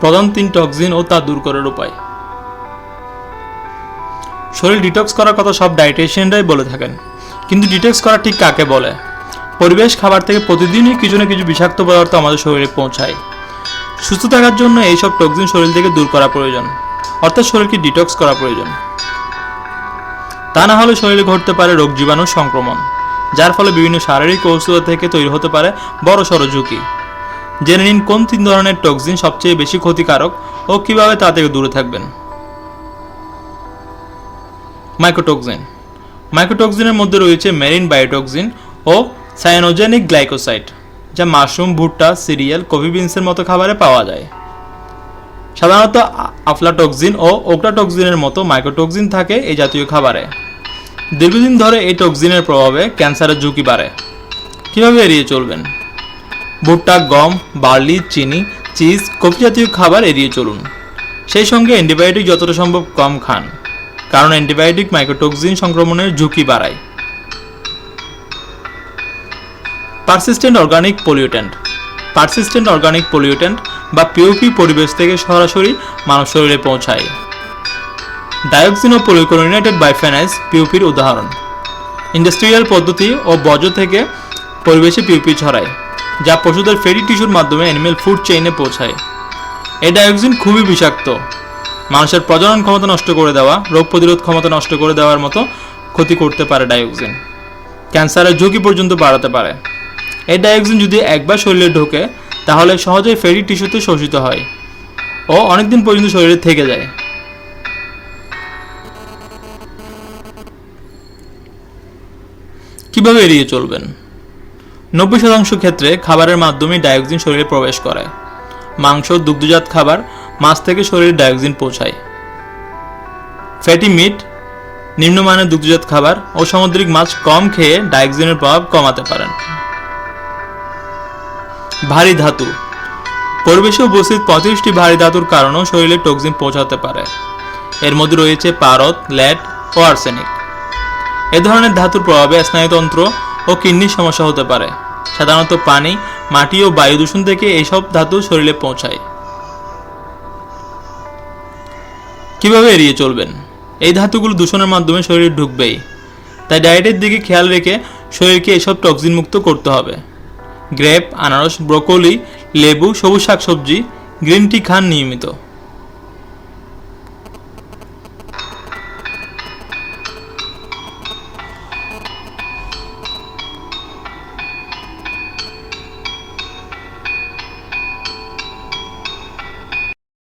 প্রধান তিন টক্সিন ও তা দূর করার উপায়। শরীর ডিটক্স করার কথা সব ডায়েটিশিয়ানরাই বলে থাকেন। কিন্তু ডিটক্স করা ঠিক কাকে বলে? পরিবেশ, খাবার থেকে প্রতিদিনই কিছু না কিছু বিষাক্ত পদার্থ আমাদের শরীরে পৌঁছায়। সুস্থ থাকার জন্য এইসব টক্সিন শরীর থেকে দূর করা প্রয়োজন। অর্থাৎ শরীরকে ডিটক্স করা প্রয়োজন। তা না হলে শরীরে ঘটতে পারে রোগ জীবাণু সংক্রমণ, যার ফলে বিভিন্ন শারীরিক অসুস্থতা থেকে তৈরি হতে পারে বড় সড় ঝুঁকি। জেনে নিন কোন তিন ধরনের টক্সিন সবচেয়ে বেশি ক্ষতিকারক ও কীভাবে তা থেকে দূরে থাকবেন। মাইক্রোটক্সিন মাইক্রোটক্সিনের মধ্যে রয়েছে মেরিন বায়োটক্সিন ও সায়ানোজেনিক গ্লাইকোসাইড যা মাশরুম ভুট্টা সিরিয়াল কফি বিনসের মতো খাবারে পাওয়া যায়। সাধারণত আফলাটক্সিন ও ওকটাটক্সিনের মতো মাইক্রোটক্সিন থাকে এই জাতীয় খাবারে। দীর্ঘদিন ধরে এই টক্সিনের প্রভাবে ক্যান্সারের ঝুঁকি বাড়ে। কীভাবে এড়িয়ে চলবেন? ভুট্টা, গম, বার্লি, চিনি, চিজ কফি জাতীয় খাবার এড়িয়ে চলুন। সেই সঙ্গে অ্যান্টিবায়োটিক যতটা সম্ভব কম খান, কারণ অ্যান্টিবায়োটিক মাইক্রোটক্সিন সংক্রমণের ঝুঁকি বাড়ায়। Persistent organic pollutant persistent organic pollutant বা পিওপি পরিবেশ থেকে সরাসরি মানব শরীরে পৌঁছায়। ডায়োক্সিন ও পলিক্লোরিনেটেড বাইফেনাইজ পিওপির উদাহরণ। ইন্ডাস্ট্রিয়াল পদ্ধতি ও বর্জ্য থেকে পরিবেশে পিওপি ছড়ায়। যা পশুদের ফেরি টিস্যুর মাধ্যমে অ্যানিমেল ফুড চেইনে পৌঁছায়। এই ডায়োক্সিন খুবই বিষাক্ত। মানুষের প্রজনন ক্ষমতা নষ্ট করে দেওয়া, রোগ প্রতিরোধ ক্ষমতা নষ্ট করে দেওয়ার মতো ক্ষতি করতে পারে ডায়োক্সিন ক্যান্সারের ঝুঁকি পর্যন্ত বাড়াতে পারে। এই ডায়োক্সিন যদি একবার শরীরে ঢোকে, তাহলে সহজেই ফেরি টিস্যুতে শোষিত হয় ও অনেকদিন পর্যন্ত শরীরে থেকে যায়। কীভাবে এড়িয়ে চলবেন? নব্বই শতাংশ ক্ষেত্রে খাবারের মাধ্যমে ডায়োক্সিন শরীরে প্রবেশ করে। মাংস, দুগ্ধজাত খাবার, মাছ থেকে শরীরে ডায়োক্সিন পৌঁছায়। ফ্যাটি মিট, নিম্নমানের দুগ্ধজাত খাবার ও সামুদ্রিক মাছ কম খেয়ে ডায়োক্সিনের প্রভাব কমাতে পারেন। ভারী ধাতু, পরিবেশে উপস্থিত পঁয়ত্রিশটি ভারী ধাতুর কারণেও শরীরে টক্সিন পৌঁছাতে পারে। এর মধ্যে রয়েছে পারদ ল্যাড ও আর্সেনিক। এ ধরনের ধাতুর প্রভাবে স্নায়ুতন্ত্র ও কিডনির সমস্যা হতে পারে। সাধারণত পানি, মাটি ও বায়ু দূষণ থেকে এইসব ধাতু শরীরে পৌঁছায়। কীভাবে এড়িয়ে চলবেন? এই ধাতুগুলো দূষণের মাধ্যমে শরীরে ঢুকবেই। তাই ডায়েটের দিকে খেয়াল রেখে শরীরকে এসব টক্সিন মুক্ত করতে হবে। গ্রেপ, আনারস, ব্রোকলি, লেবু, সবুজ শাকসবজি, গ্রিন টি খান নিয়মিত।